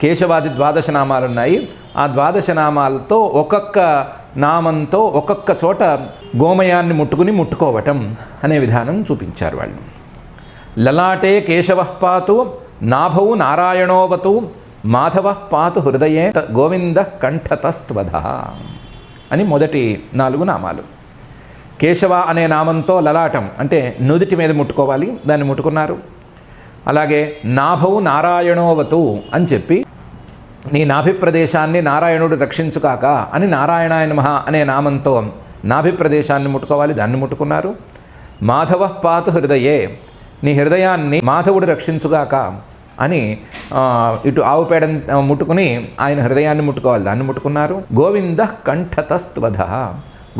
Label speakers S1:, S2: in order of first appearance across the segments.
S1: కేశవాది ద్వాదశ నామాలు ఉన్నాయి ఆ ద్వాదశ నామాలతో ఒక్కొక్క నామంతో ఒక్కొక్క చోట గోమయాన్ని ముట్టుకుని ముట్టుకోవటం అనే విధానం చూపించారు వాళ్ళు. లలాటే కేశవ పాతు నాభౌ నారాయణోవతు మాధవ పాతు హృదయే త- గోవింద కంఠతస్త్వధ అని మొదటి నాలుగు నామాలు. కేశవ అనే నామంతో లలాటం అంటే నుదిటి మీద ముట్టుకోవాలి దాన్ని ముట్టుకున్నారు. అలాగే నాభౌ నారాయణోవతు అని చెప్పి నీ నాభిప్రదేశాన్ని నారాయణుడు రక్షించుకాక అని నారాయణాయ నమః అనే నామంతో నాభిప్రదేశాన్ని ముట్టుకోవాలి. దాన్ని ముట్టుకున్నారు. మాధవ పాతు హృదయే నీ హృదయాన్ని మాధవుడు రక్షించుగాక అని ఇటు ఆవు పేడ ముట్టుకుని ఆయన హృదయాన్ని ముట్టుకోవాలి. దాన్ని ముట్టుకున్నారు. గోవింద కంఠతస్త్వధ.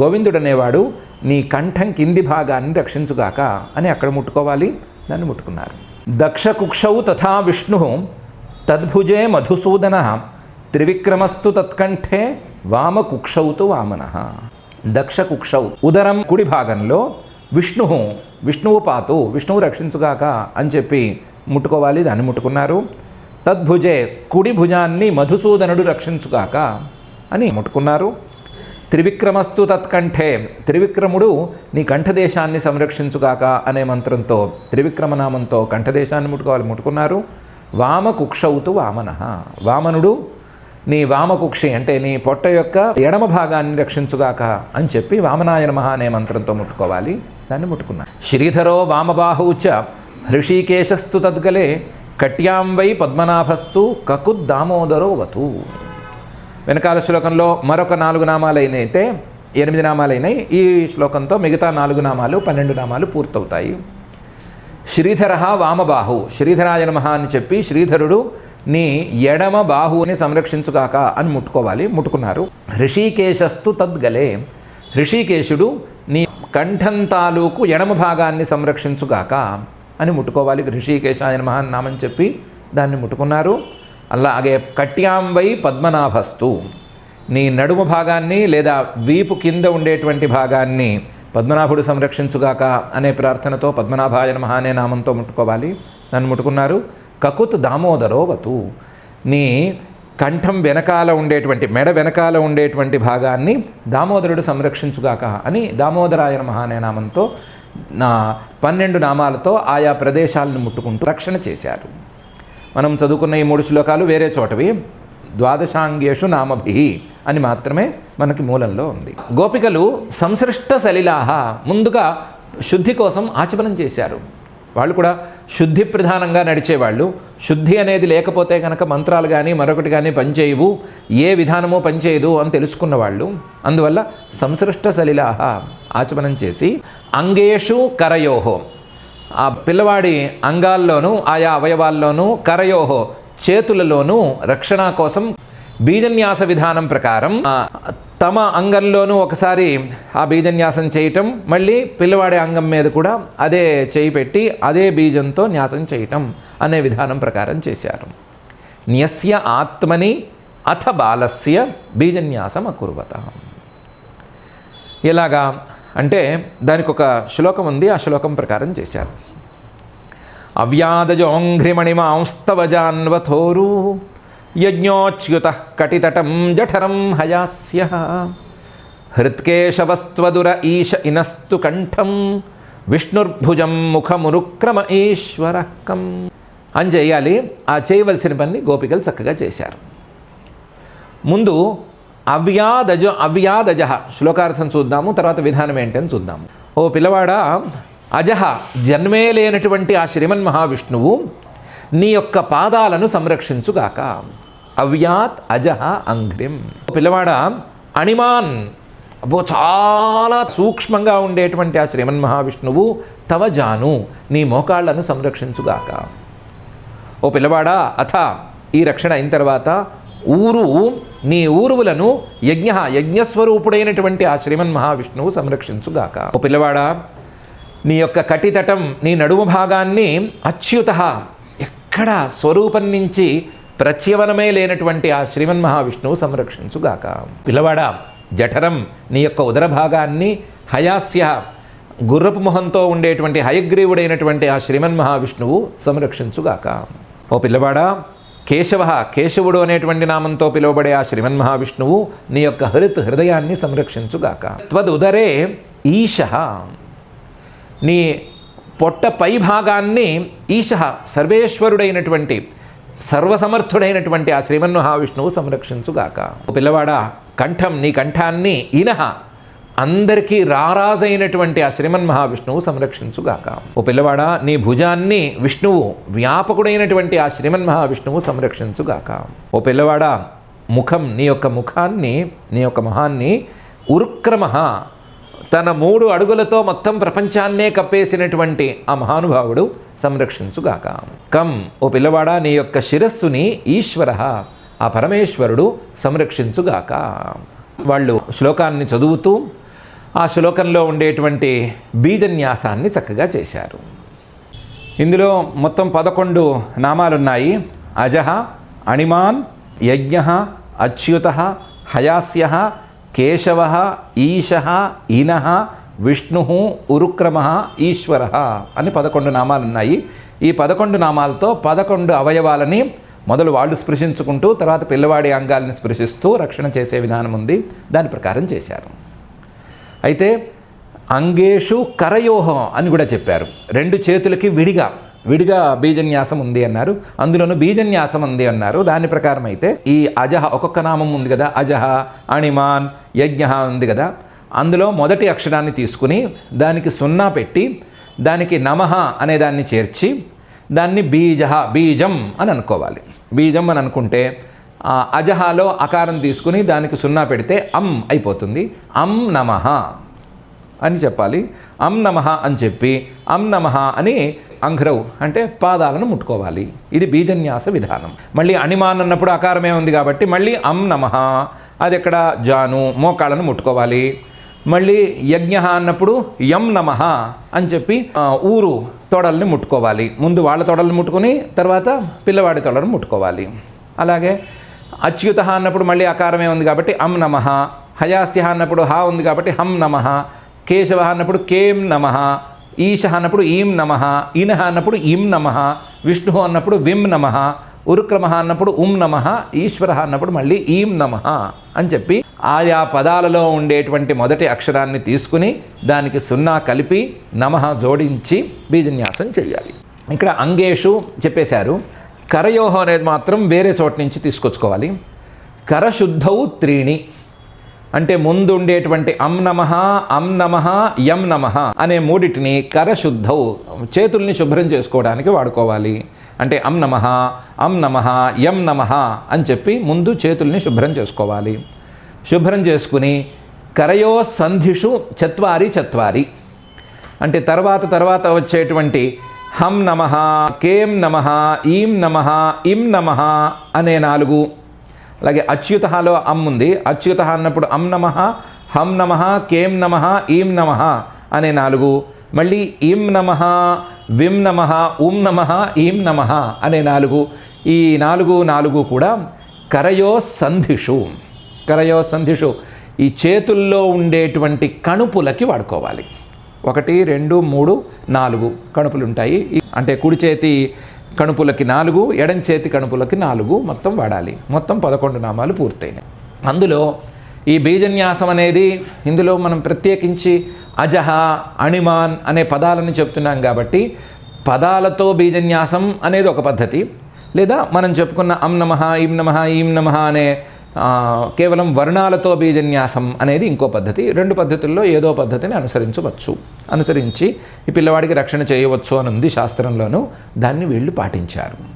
S1: గోవిందుడు అనేవాడు నీ కంఠం కింది భాగాన్ని రక్షించుగాక అని అక్కడ ముట్టుకోవాలి. దాన్ని ముట్టుకున్నారు. దక్ష కుక్షౌ తథా విష్ణు తద్భుజే మధుసూదన త్రివిక్రమస్తు తత్కంఠే వామకుక్షౌతు వామన దక్షకుక్షౌ ఉదరం కుడి భాగంలో విష్ణు విష్ణువు పాతు విష్ణువు రక్షించుగాక అని చెప్పి ముట్టుకోవాలి దాన్ని ముట్టుకున్నారు। తద్భుజే కుడి భుజాన్ని మధుసూదనుడు రక్షించుగాక అని ముట్టుకున్నారు। త్రివిక్రమస్తు తత్కంఠే త్రివిక్రముడు నీ కంఠదేశాన్ని సంరక్షించుగాక అనే మంత్రంతో త్రివిక్రమనామంతో కంఠదేశాన్ని ముట్టుకోవాలి ముట్టుకున్నారు। వామకుక్షౌతు వామన. వామనుడు నీ వామకుక్షి అంటే నీ పొట్ట యొక్క ఎడమ భాగాన్ని రక్షించుగాక అని చెప్పి వామనాయ నమః అనే మంత్రంతో ముట్టుకోవాలి. దాన్ని ముట్టుకున్నా. శ్రీధరో వామబాహువుచ చ హృషీకేశస్తు తద్గలే కట్యాం వై పద్మనాభస్తు కకుద్ దామోదరో వతు. వెనకాల శ్లోకంలో మరొక నాలుగు నామాలైనైతే ఎనిమిది నామాలైనాయి ఈ శ్లోకంతో మిగతా నాలుగు నామాలు పన్నెండు నామాలు పూర్తవుతాయి. శ్రీధర వామబాహు. శ్రీధరాయ నమః అని చెప్పి శ్రీధరుడు నీ ఎడమ బాహువుని సంరక్షించుగాక అని ముట్టుకోవాలి ముట్టుకున్నారు. హృషీకేశస్తు తద్గలే. హృషీకేశుడు నీ కంఠం తాలూకు ఎడమ భాగాన్ని సంరక్షించుగాక అని ముట్టుకోవాలి హృషికేశాయ నమః నామని చెప్పి దాన్ని ముట్టుకున్నారు. అలాగే కట్యాంబై పద్మనాభస్తు నీ నడుము భాగాన్ని లేదా వీపు కింద ఉండేటువంటి భాగాన్ని పద్మనాభుడు సంరక్షించుగాక అనే ప్రార్థనతో పద్మనాభాయ నమ అనే నామంతో ముట్టుకోవాలి. నన్ను ముట్టుకున్నారు. కకుత్ దామోదరో వతు నీ కంఠం వెనకాల ఉండేటువంటి మెడ వెనకాల ఉండేటువంటి భాగాన్ని దామోదరుడు సంరక్షించుగాక అని దామోదరాయ మహానే అనే నామంతో నా పన్నెండు నామాలతో ఆయా ప్రదేశాలను ముట్టుకుంటూ రక్షణ చేశారు. మనం చదువుకున్న ఈ మూడు శ్లోకాలు వేరే చోటవి. ద్వాదశాంగేషు నామభి. అని మాత్రమే మనకి మూలంలో ఉంది. గోపికలు సంసృష్ట సలిలాహ ముందుగా శుద్ధి కోసం ఆచమనం చేశారు. వాళ్ళు కూడా శుద్ధి ప్రధానంగా నడిచేవాళ్ళు. శుద్ధి అనేది లేకపోతే కనుక మంత్రాలు కానీ మరొకటి కానీ పనిచేయవు. ఏ విధానమో పనిచేయదు అని తెలుసుకున్న వాళ్ళు అందువల్ల సంసృష్ట సలిలాహ ఆచమనం చేసి అంగేషు కరయోహో. ఆ పిల్లవాడి అంగాల్లోనూ ఆయా అవయవాల్లోనూ కరయోహో చేతులలోనూ రక్షణ కోసం బీజన్యాస విధానం ప్రకారం తమ అంగంలోనూ ఒకసారి ఆ బీజన్యాసం చేయటం మళ్ళీ పిల్లవాడే అంగం మీద కూడా అదే చేయి పెట్టి అదే బీజంతో న్యాసం చేయటం అనే విధానం ప్రకారం చేశారు. న్యస్య ఆత్మని అథ బాలస్య బీజన్యాసం అకుర్వత. ఎలాగా? అంటే దానికి ఒక శ్లోకం ఉంది ఆ శ్లోకం ప్రకారం చేశారు. అవ్యాదజోంఘ్రిమణిమాంస్తవజాన్వథోరు యజ్ఞోచ్యుత కటితటం జఠరం హయాస్య హృత్కేశవస్త్వదుర ఈశ ఇనస్తు కంఠం విష్ణుర్భుజం ముఖమురుక్రమ ఈశ్వరకం అని చేయాలి ఆ చేయవలసిన పని గోపికలు చక్కగా చేశారు ముందు అవ్యాదజ అవ్యాదజ శ్లోకార్థం చూద్దాము తర్వాత విధానం ఏంటని చూద్దాము ఓ పిల్లవాడ అజహ జన్మే లేనటువంటి ఆ శ్రీమన్ మహావిష్ణువు నీ యొక్క పాదాలను సంరక్షించుగాక అవ్యాత్ అజహ అంఘ్రిం ఓ పిల్లవాడ అణిమాన్. అబ్బో చాలా సూక్ష్మంగా ఉండేటువంటి ఆ శ్రీమన్ మహావిష్ణువు తవ జాను నీ మోకాళ్ళను సంరక్షించుగాక. ఓ పిల్లవాడా అథ ఈ రక్షణ అయిన తర్వాత ఊరు నీ ఊరువులను యజ్ఞ యజ్ఞస్వరూపుడైనటువంటి ఆ శ్రీమన్ మహావిష్ణువు సంరక్షించుగాక. ఓ పిల్లవాడా నీ యొక్క కటితటం నీ నడుము భాగాన్ని అచ్యుత ఎక్కడ స్వరూపం నుంచి ప్రత్యవనమే లేనటువంటి ఆ శ్రీమన్ మహావిష్ణువు సంరక్షించుగాక. పిల్లవాడ జఠరం నీ యొక్క ఉదర భాగాన్ని హయాస్య గుర్రపు మొహంతో ఉండేటువంటి హయగ్రీవుడైనటువంటి ఆ శ్రీమన్ మహావిష్ణువు సంరక్షించుగాక. ఓ పిల్లవాడా కేశవ కేశవుడు అనేటువంటి నామంతో పిలువబడే ఆ శ్రీమన్ మహావిష్ణువు నీ యొక్క హృత్ హృదయాన్ని సంరక్షించుగాక. త్వదుదరే ఈశ. నీ పొట్ట పై భాగాన్ని ఈశ సర్వేశ్వరుడైనటువంటి సర్వసమర్థుడైనటువంటి ఆ శ్రీమన్మహావిష్ణువు సంరక్షించుగాక. పిల్లవాడ కంఠం నీ కంఠాన్ని ఈనహ. అందరికీ రారాజైనటువంటి ఆ శ్రీమన్ మహావిష్ణువు సంరక్షించుగాక. ఓ పిల్లవాడ నీ భుజాన్ని విష్ణువు వ్యాపకుడైనటువంటి ఆ శ్రీమన్ మహావిష్ణువు సంరక్షించుగాక. ఓ పిల్లవాడ ముఖం నీ యొక్క ముఖాన్ని నీ యొక్క మహాన్ని ఉరుక్రమ తన మూడు అడుగులతో మొత్తం ప్రపంచాన్నే కప్పేసినటువంటి ఆ మహానుభావుడు సంరక్షించుగాక. కం ఓ పిల్లవాడా నీ యొక్క శిరస్సుని ఈశ్వర ఆ పరమేశ్వరుడు సంరక్షించుగాక. వాళ్ళు శ్లోకాన్ని చదువుతూ ఆ శ్లోకంలో ఉండేటువంటి బీజన్యాసాన్ని చక్కగా చేశారు. ఇందులో మొత్తం పదకొండు నామాలున్నాయి. అజహ అణిమాన్ యజ్ఞ అచ్యుత హయాస్య కేశవ ఈశ ఈన విష్ణు ఉరుక్రమ ఈశ్వర అని పదకొండు నామాలున్నాయి ఈ పదకొండు నామాలతో పదకొండు అవయవాలని మొదలు వాళ్ళు స్పృశించుకుంటూ తర్వాత పిల్లవాడి అంగాల్ని స్పృశిస్తూ రక్షణ చేసే విధానం ఉంది. దాని ప్రకారం చేశారు. అయితే అంగేషు కరయోహం అని కూడా చెప్పారు. రెండు చేతులకి విడిగా విడిగా బీజన్యాసం ఉంది అన్నారు. అందులోనూ బీజన్యాసం ఉంది అన్నారు. దాని ప్రకారం అయితే ఈ అజహ ఒక్కొక్క నామం ఉంది కదా. అజహ అణిమాన్ యజ్ఞ ఉంది కదా. అందులో మొదటి అక్షరాన్ని తీసుకుని దానికి సున్నా పెట్టి దానికి నమః అనే దాన్ని చేర్చి దాన్ని బీజ బీజం అని అనుకోవాలి. బీజం అని అనుకుంటే అజహాలో అకారం తీసుకుని దానికి సున్నా పెడితే అమ్ అయిపోతుంది. అం నమః అని చెప్పాలి. అం నమః అని చెప్పి అం నమః అని అంఘ్రవ్ అంటే పాదాలను ముట్టుకోవాలి. ఇది బీజన్యాస విధానం. మళ్ళీ అణిమాన్ అన్నప్పుడు అకారమే ఉంది కాబట్టి మళ్ళీ అం నమః. అది ఎక్కడ జాను. మోకాళ్ళను ముట్టుకోవాలి. మళ్ళీ యజ్ఞ అన్నప్పుడు యం నమః అని చెప్పి ఊరు తొడల్ని ముట్టుకోవాలి. ముందు వాళ్ళ తొడల్ని ముట్టుకొని తర్వాత పిల్లవాడి తొడలను ముట్టుకోవాలి. అలాగే అచ్యుత అన్నప్పుడు మళ్ళీ అకారమే ఉంది కాబట్టి అం నమః. హయాస్య అన్నప్పుడు హా ఉంది కాబట్టి హం నమః. కేశవ అన్నప్పుడు కేం నమ. ఈశ అన్నప్పుడు ఈం నమ ఈన అన్నప్పుడు ఇం నమ విష్ణు అన్నప్పుడు విం నమ ఉరుక్రమ అన్నప్పుడు ఉం నమ ఈశ్వర అన్నప్పుడు మళ్ళీ ఈం నమ అని చెప్పి ఆయా పదాలలో ఉండేటువంటి మొదటి అక్షరాన్ని తీసుకుని దానికి సున్నా కలిపి నమ జోడించి బీజన్యాసం చేయాలి. ఇక్కడ అంగేషు చెప్పేశారు కరయోహం అనేది మాత్రం వేరే చోట నుంచి తీసుకొచ్చుకోవాలి. కరశుద్ధౌ త్రీణి. అంటే ముందు ఉండేటువంటి అం నమ అం నమ యం నమ అనే మూడిటిని కరశుద్ధౌ చేతుల్ని శుభ్రం చేసుకోవడానికి వాడుకోవాలి. అంటే అం నమ అం నమ యం నమ అని చెప్పి ముందు చేతుల్ని శుభ్రం చేసుకోవాలి. శుభ్రం చేసుకుని కరయో సంధిషు చత్వారి చత్వారి. అంటే తర్వాత తర్వాత వచ్చేటువంటి హం నమ కేం నమ ఈం నమ ఇం నమ అనే నాలుగు అలాగే అచ్యుతలో అమ్ ఉంది. అచ్యుత అన్నప్పుడు అం నమ హం నమ కేం నమ ఈం నమ అనే నాలుగు. మళ్ళీ ఈం నమ విం నమ ఉం నమ ఈం నమ అనే నాలుగు. ఈ నాలుగు నాలుగు కూడా కరయో సంధిషు. కరయో సంధిషు. ఈ చేతుల్లో ఉండేటువంటి కణుపులకి వాడుకోవాలి. ఒకటి రెండు మూడు నాలుగు కణుపులు ఉంటాయి అంటే కుడి చేతి కణుపులకి నాలుగు ఎడం చేతి కణుపులకి నాలుగు మొత్తం వాడాలి. మొత్తం పదకొండు నామాలు పూర్తయినాయి. అందులో ఈ బీజన్యాసం అనేది ఇందులో మనం ప్రత్యేకించి అజహ అణిమాన్ అనే పదాలను చెప్తున్నాం కాబట్టి పదాలతో బీజన్యాసం అనేది ఒక పద్ధతి. లేదా మనం చెప్పుకున్న అం నమ ఇం నమ ఈం నమ అనే కేవలం వర్ణాలతో బీజన్యాసం అనేది ఇంకో పద్ధతి. రెండు పద్ధతుల్లో ఏదో పద్ధతిని అనుసరించవచ్చు. అనుసరించి ఈ పిల్లవాడికి రక్షణ చేయవచ్చు అని ఉంది శాస్త్రంలోనూ. దాన్ని వీళ్ళు పాటించారు.